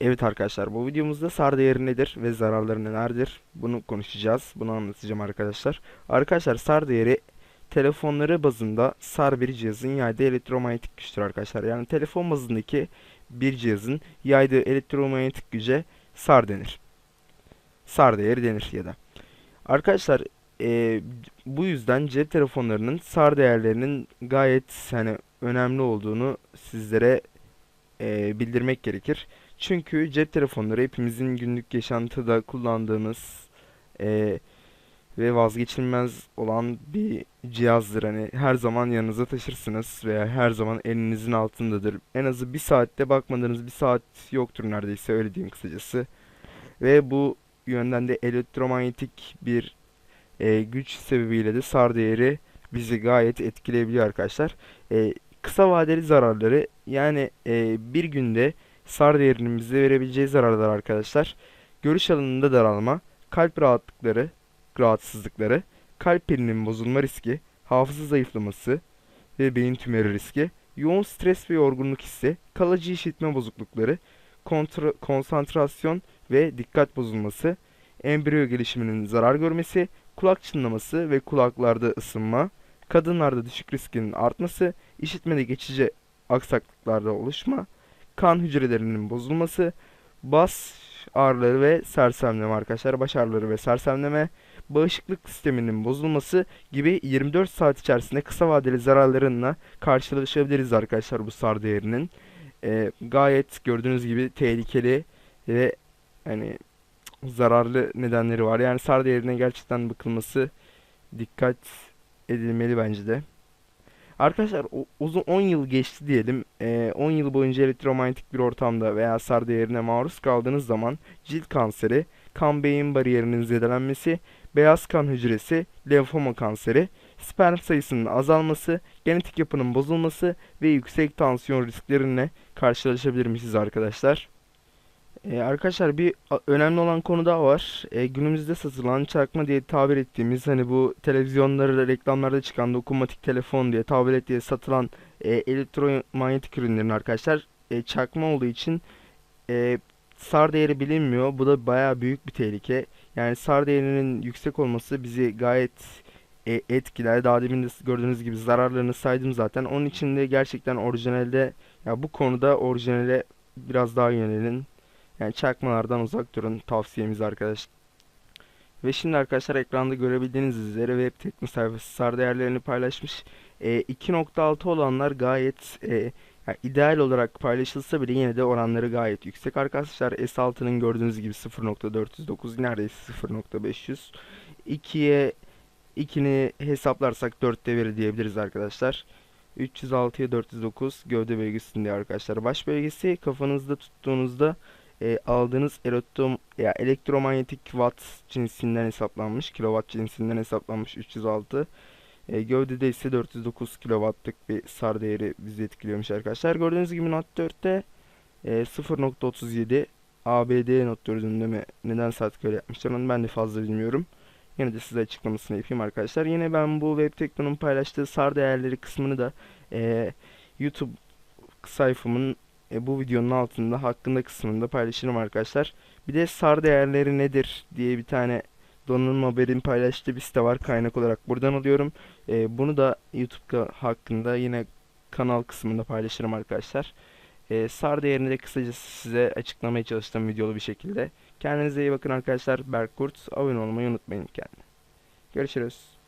Evet arkadaşlar bu videomuzda SAR değeri nedir ve zararları nelerdir bunu konuşacağız. Bunu anlatacağım arkadaşlar. Arkadaşlar SAR değeri telefonları bazında SAR bir cihazın yaydığı elektromanyetik güçtür arkadaşlar. Yani telefon bazındaki bir cihazın yaydığı elektromanyetik güce SAR denir. SAR değeri denir ya da. Arkadaşlar eee, bu yüzden cep telefonlarının SAR değerlerinin gayet hani önemli olduğunu sizlere eee, bildirmek gerekir. Çünkü cep telefonları hepimizin günlük yaşantıda kullandığımız eee, ve vazgeçilmez olan bir cihazdır. Hani her zaman yanınıza taşırsınız veya her zaman elinizin altındadır. En azı bir saatte bakmadığınız bir saat yoktur neredeyse öyle diyeyim kısacası. Ve bu yönden de elektromanyetik bir eee, güç sebebiyle de SAR değeri bizi gayet etkileyebiliyor arkadaşlar. Eee, kısa vadeli zararları yani eee, bir günde SAR değerinin bize verebileceği zararlar arkadaşlar. Görüş alanında daralma, kalp rahatlıkları, rahatsızlıkları, kalp pilinin bozulma riski, hafıza zayıflaması ve beyin tümörü riski, yoğun stres ve yorgunluk hissi, kalıcı işitme bozuklukları, kontra- konsantrasyon ve dikkat bozulması, embriyo gelişiminin zarar görmesi, kulak çınlaması ve kulaklarda ısınma, kadınlarda düşük riskinin artması, işitmede geçici aksaklıklarda oluşma, kan hücrelerinin bozulması, bas ağrıları ve sersemleme arkadaşlar, baş ağrıları ve sersemleme, bağışıklık sisteminin bozulması gibi 24 saat içerisinde kısa vadeli zararlarınla karşılaşabiliriz arkadaşlar bu SAR değerinin. Ee, gayet gördüğünüz gibi tehlikeli ve hani zararlı nedenleri var. Yani SAR değerine gerçekten bakılması dikkat edilmeli bence de. Arkadaşlar uzun 10 yıl geçti diyelim. Ee, 10 yıl boyunca elektromanyetik bir ortamda veya SAR değerine maruz kaldığınız zaman cilt kanseri, kan beyin bariyerinin zedelenmesi, beyaz kan hücresi, lenfoma kanseri, sperm sayısının azalması, genetik yapının bozulması ve yüksek tansiyon riskleriyle karşılaşabilirmişiz arkadaşlar. Ee, arkadaşlar bir önemli olan konu daha var. Ee, günümüzde satılan çakma diye tabir ettiğimiz hani bu televizyonlarda reklamlarda çıkan dokunmatik telefon diye tabir et diye satılan e, elektromanyetik ürünlerin arkadaşlar e, çakma olduğu için e, SAR değeri bilinmiyor. Bu da bayağı büyük bir tehlike. Yani SAR değerinin yüksek olması bizi gayet e, etkiler. Daha demin de gördüğünüz gibi zararlarını saydım zaten. Onun için de gerçekten orijinalde ya bu konuda orijinale biraz daha yönelin. Yani çakmalardan uzak durun tavsiyemiz arkadaşlar. Ve şimdi arkadaşlar ekranda görebildiğiniz üzere web tekno sayfası SAR değerlerini paylaşmış. E, 2.6 olanlar gayet e, yani ideal olarak paylaşılsa bile yine de oranları gayet yüksek arkadaşlar. S6'nın gördüğünüz gibi 0.409 neredeyse 0.500. 2'ye 2'ni hesaplarsak 4'te veri diyebiliriz arkadaşlar. 306'ya 409 gövde bölgesinde arkadaşlar. Baş bölgesi kafanızda tuttuğunuzda e, aldığınız elektro, ya elektromanyetik watt cinsinden hesaplanmış, kilowatt cinsinden hesaplanmış 306. E, gövdede ise 409 kilowattlık bir SAR değeri bizi etkiliyormuş arkadaşlar. Gördüğünüz gibi Note 4'te e, 0.37 ABD Note 4'ünde mi neden saat öyle yapmışlar onu ben de fazla bilmiyorum. Yine de size açıklamasını yapayım arkadaşlar. Yine ben bu Web Tekno'nun paylaştığı SAR değerleri kısmını da e, YouTube sayfamın e, bu videonun altında hakkında kısmında paylaşırım arkadaşlar. Bir de SAR değerleri nedir diye bir tane donanım haberin paylaştığı bir site var kaynak olarak buradan alıyorum. E, bunu da YouTube ka- hakkında yine kanal kısmında paylaşırım arkadaşlar. E, SAR değerini de kısaca size açıklamaya çalıştım videolu bir şekilde. Kendinize iyi bakın arkadaşlar. Berk Kurt. Abone olmayı unutmayın kendine. Görüşürüz.